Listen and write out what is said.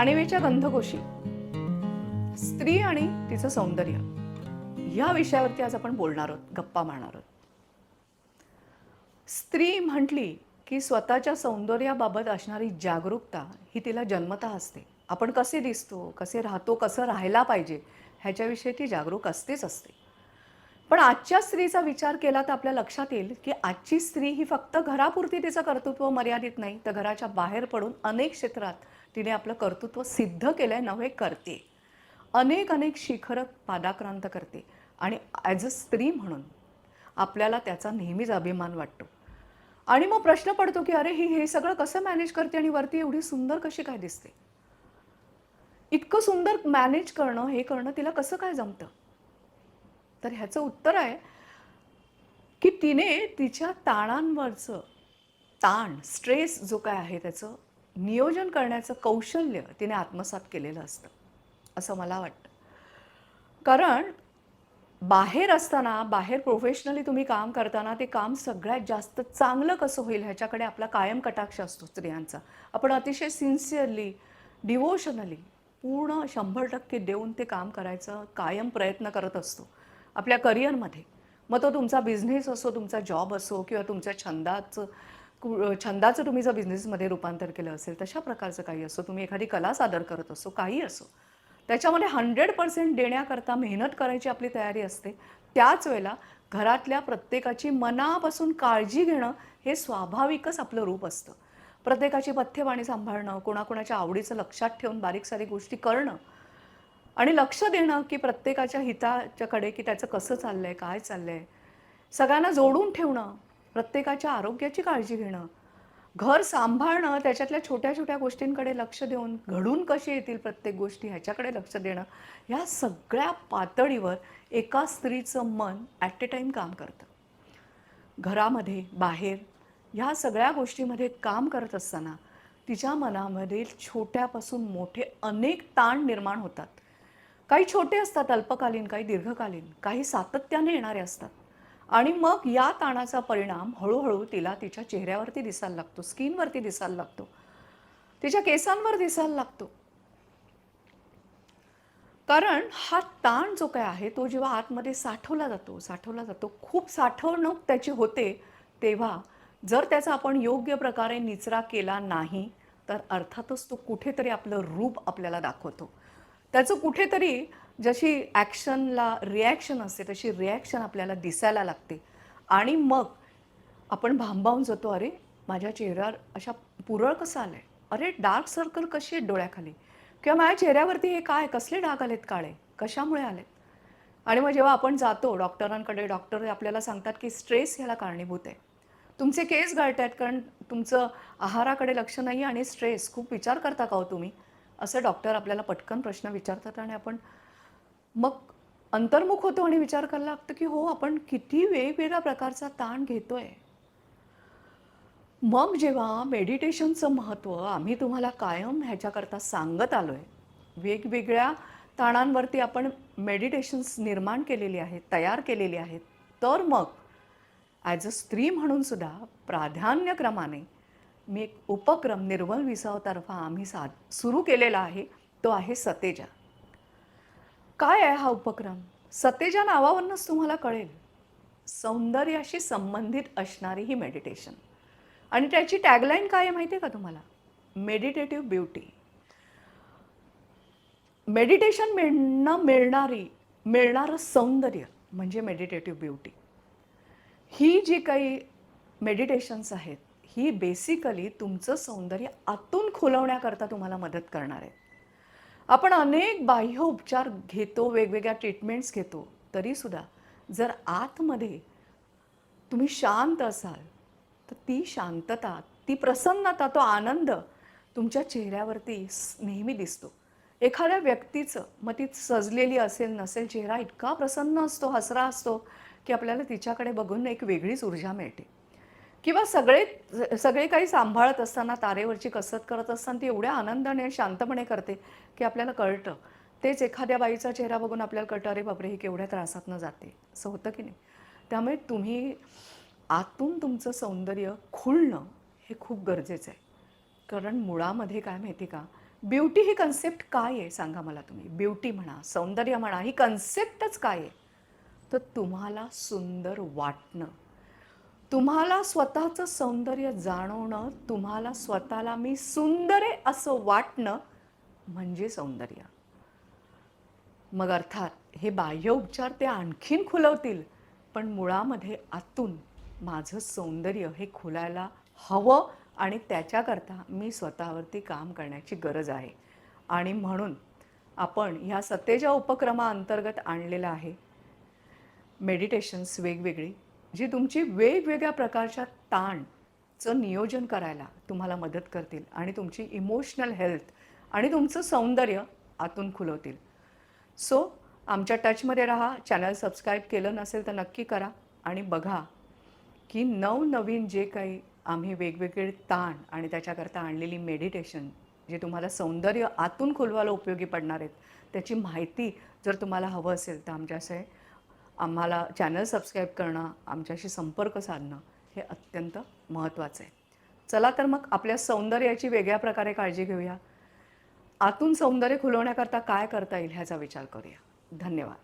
जाणीवेच्या गंधकोशी स्त्री आणि तिचं सौंदर्य. या विषयावरती आज आपण बोलणार आहोत गप्पा मारणार आहोत. स्त्री म्हटली की स्वतःच्या सौंदर्याबाबत असणारी जागरूकता ही तिला जन्मता असते. आपण कसे दिसतो कसे राहतो कसं राहायला पाहिजे ह्याच्याविषयी ती जागरूक असतेच असते. पण आजच्या स्त्रीचा विचार केला तर आपल्या लक्षात येईल की आजची स्त्री ही फक्त घरापुरती तिचं कर्तृत्व मर्यादित नाही तर घराच्या बाहेर पडून अनेक क्षेत्रात तिने आपलं कर्तृत्व सिद्ध केलं आहे नव्हे करते. अनेक अनेक शिखरं पादाक्रांत करते. आणि ॲज अ स्त्री म्हणून आपल्याला त्याचा नेहमीच अभिमान वाटतो. आणि मग प्रश्न पडतो की अरे ही हे सगळं कसं मॅनेज करते आणि वरती एवढी सुंदर कशी काय दिसते? इतकं सुंदर मॅनेज करणं हे करणं तिला कसं काय जमतं? तर ह्याचं उत्तर आहे की तिने तिच्या ताणांवरचं ताण स्ट्रेस जो काय आहे त्याचं नियोजन करण्याचं कौशल्य तिने आत्मसात केलेलं असतं असं मला वाटतं. कारण बाहेर असताना बाहेर प्रोफेशनली तुम्ही काम करताना ते काम सगळ्यात जास्त चांगलं कसं होईल ह्याच्याकडे आपला कायम कटाक्ष असतो स्त्रियांचा. आपण अतिशय सिन्सिअरली डिवोशनली पूर्ण शंभर टक्के देऊन ते काम करायचं कायम प्रयत्न करत असतो आपल्या करिअरमध्ये मग तो तुमचा बिझनेस असो तुमचा जॉब असो किंवा तुमच्या छंदाचं छंदाचं तुम्ही जर बिझनेसमध्ये रूपांतर केलं असेल तशा प्रकारचं काही असो तुम्ही एखादी कला सादर करत असो काही असो त्याच्यामध्ये हंड्रेड पर्सेंट देण्याकरता मेहनत करायची आपली तयारी असते. त्याच वेळेला घरातल्या प्रत्येकाची मनापासून काळजी घेणं हे स्वाभाविकच आपलं रूप असतं. प्रत्येकाची पथ्यवाणी सांभाळणं कोणाकोणाच्या आवडीचं लक्षात ठेवून बारीक सारी गोष्टी करणं आणि लक्ष देणं की प्रत्येकाच्या हिताच्याकडे की त्याचं कसं चाललंय काय चाललंय सगळ्यांना जोडून ठेवणं प्रत्येकाच्या आरोग्याची काळजी घेणं. घर सांभाळणं त्याच्यातल्या छोट्या छोट्या गोष्टींकडे लक्ष देऊन घडून कशी येतील प्रत्येक गोष्टी ह्याच्याकडे लक्ष देणं ह्या सगळ्या पातळीवर एका स्त्रीचं मन ॲट ए टाईम काम करतं. घरामध्ये बाहेर ह्या सगळ्या गोष्टीमध्ये काम करत असताना तिच्या मनामध्ये छोट्यापासून मोठे अनेक ताण निर्माण होतात. काही छोटे असतात अल्पकालीन काही दीर्घकालीन काही सातत्याने येणारे असतात. आणि मग या ताणाचा परिणाम हळूहळू तिला तिच्या चेहऱ्यावरती दिसायला लागतो स्किनवरती दिसायला लागतो तिच्या केसांवर दिसायला लागतो. कारण हा ताण जो काय आहे तो जेव्हा आतमध्ये साठवला जातो साठवला जातो खूप साठवणूक त्याची होते तेव्हा जर त्याचा आपण योग्य प्रकारे निचरा केला नाही तर अर्थातच तो कुठेतरी आपलं रूप आपल्याला दाखवतो. त्याचं कुठेतरी जशी ॲक्शनला रिॲक्शन असते तशी रिॲक्शन आपल्याला दिसायला लागते. आणि मग आपण भांबावून जातो अरे माझ्या चेहऱ्यावर अशा पुरळ कसं आलं आहे अरे डार्क सर्कल कशी आहेत डोळ्याखाली? किंवा माझ्या चेहऱ्यावरती हे काय कसले डाग आलेत काळे? कशामुळे आलेत? आणि मग जेव्हा आपण जातो डॉक्टरांकडे डॉक्टर आपल्याला सांगतात की स्ट्रेस ह्याला कारणीभूत आहे. तुमचे केस गळत आहेत कारण तुमचं आहाराकडे लक्ष नाही आणि स्ट्रेस खूप विचार करता का हो तुम्ही? असं डॉक्टर आपल्याला पटकन प्रश्न विचारतात आणि आपण मग अंतर्मुख होतो आणि विचार करायला लागतं की हो आपण किती वेगवेगळ्या प्रकारचा ताण घेतोय. मग जेव्हा मेडिटेशनचं महत्त्व आम्ही तुम्हाला कायम ह्याच्याकरता सांगत आलो आहे वेगवेगळ्या ताणांवरती आपण मेडिटेशन्स निर्माण केलेली आहेत तयार केलेली आहेत तर मग ॲज अ स्त्री म्हणूनसुद्धा प्राधान्यक्रमाने मी एक उपक्रम निर्मल विसावतर्फा आम्ही साध सुरू केलेला आहे तो आहे सतेजा. काय आहे हा उपक्रम? सतेजा नावावरूनच तुम्हाला कळेल. सौंदर्याशी संबंधित असणारी ही मेडिटेशन आणि त्याची टॅगलाईन काय आहे माहिती आहे का तुम्हाला? मेडिटेटिव्ह ब्युटी मेडिटेशन मिळणं मिळणारी मिळणारं सौंदर्य म्हणजे मेडिटेटिव्ह ब्युटी ही जी काही मेडिटेशन्स आहेत ही बेसिकली तुमचं सौंदर्य आतून खुलवण्याकरता तुम्हाला मदत करणार आहे आपण अनेक बाह्य उपचार घेतो वेगवेगळ्या ट्रीटमेंट्स घेतो. तरीसुद्धा जर आतमध्ये तुम्ही शांत असाल तर ती शांतता ती प्रसन्नता तो आनंद तुमच्या चेहऱ्यावरती नेहमी दिसतो. एखाद्या व्यक्तीचं मग ती सजलेली असेल नसेल चेहरा इतका प्रसन्न असतो हसरा असतो की आपल्याला तिच्याकडे बघून एक वेगळीच ऊर्जा मिळते. किंवा सगळे सगळे काही सांभाळत असताना तारेवरची कसरत करत असताना ती एवढ्या आनंदाने शांतपणे करते की आपल्याला कळतं. तेच एखाद्या बाईचा चेहरा बघून आपल्याला कळतं अरे बापरे ही केवढ्या त्रासातनं जाते. असं होतं की नाही? त्यामुळे तुम्ही आतून तुमचं सौंदर्य खुलणं हे खूप गरजेचं आहे. कारण मुळामध्ये काय माहिती का? ब्युटी ही कन्सेप्ट काय आहे सांगा मला तुम्ही? ब्युटी म्हणा सौंदर्य म्हणा ही कन्सेप्टच काय आहे? तर तुम्हाला सुंदर वाटणं. तुम्हाला स्वतःचं सौंदर्य जाणवणं तुम्हाला स्वतःला मी सुंदर आहे असं वाटणं म्हणजे सौंदर्य. मग अर्थात हे बाह्य उपचार ते आणखीन खुलवतील पण मुळामध्ये आतून माझं सौंदर्य हे खुलायला हवं आणि त्याच्याकरता मी स्वतःवरती काम करण्याची गरज आहे. आणि म्हणून आपण ह्या सत्तेच्या उपक्रमाअंतर्गत आणलेलं आहे. मेडिटेशन्स वेगवेगळी जी तुमची वेगवेगळ्या प्रकारच्या ताणचं नियोजन करायला तुम्हाला मदत करतील आणि तुमची इमोशनल हेल्थ आणि तुमचं सौंदर्य आतून खुलवतील. सो आमच्या टचमध्ये राहा चॅनल सबस्क्राईब केलं नसेल तर नक्की करा आणि बघा की नवनवीन जे काही आम्ही वेगवेगळे ताण आणि त्याच्याकरता आणलेली मेडिटेशन जे तुम्हाला सौंदर्य आतून खुलवायला उपयोगी पडणार आहेत त्याची माहिती जर तुम्हाला हवं असेल तर आमच्याशी आम्हाला चॅनल सबस्क्राईब करणं आमच्याशी संपर्क साधणं हे अत्यंत महत्त्वाचं आहे. चला तर मग आपल्या सौंदर्याची वेगळ्या प्रकारे काळजी घेऊया. आतून सौंदर्य खुलवण्याकरता काय करता येईल ह्याचा विचार करूया. धन्यवाद.